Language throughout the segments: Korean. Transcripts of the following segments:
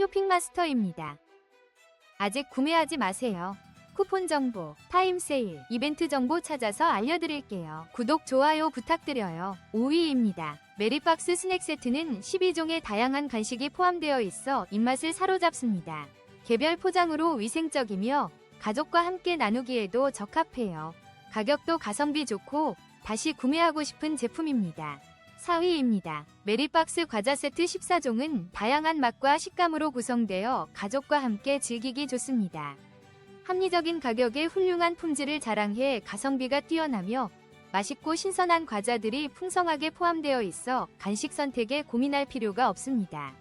쇼핑마스터입니다. 아직 구매하지 마세요. 쿠폰 정보, 타임 세일, 이벤트 정보 찾아서 알려드릴게요. 구독, 좋아요 부탁드려요. 5위입니다. 메리박스 스낵 세트는 12종의 다양한 간식이 포함되어 있어 입맛을 사로잡습니다. 개별 포장으로 위생적이며 가족과 함께 나누기에도 적합해요. 가격도 가성비 좋고 다시 구매하고 싶은 제품입니다. 4위입니다. 메리박스 과자 세트 14종은 다양한 맛과 식감으로 구성되어 가족과 함께 즐기기 좋습니다. 합리적인 가격에 훌륭한 품질을 자랑해 가성비가 뛰어나며 맛있고 신선한 과자들이 풍성하게 포함되어 있어 간식 선택에 고민할 필요가 없습니다.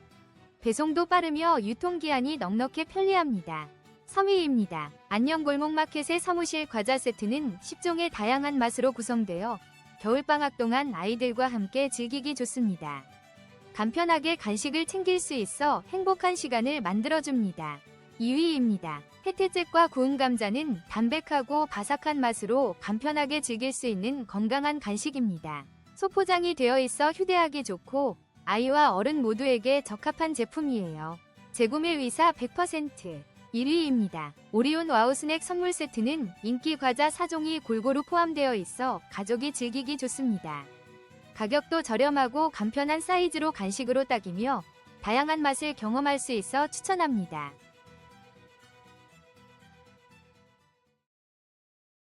배송도 빠르며 유통기한이 넉넉해 편리합니다. 3위입니다. 안녕골목마켓의 사무실 과자 세트는 10종의 다양한 맛으로 구성되어 겨울방학 동안 아이들과 함께 즐기기 좋습니다. 간편하게 간식을 챙길 수 있어 행복한 시간을 만들어줍니다. 2위입니다. 혜태잭과 구운 감자는 담백하고 바삭한 맛으로 간편하게 즐길 수 있는 건강한 간식입니다. 소포장이 되어 있어 휴대하기 좋고 아이와 어른 모두에게 적합한 제품이에요. 재구매 의사 100% 1위입니다. 오리온 와우 스낵 선물 세트는 인기 과자 4종이 골고루 포함되어 있어 가족이 즐기기 좋습니다. 가격도 저렴하고 간편한 사이즈로 간식으로 딱이며 다양한 맛을 경험할 수 있어 추천합니다.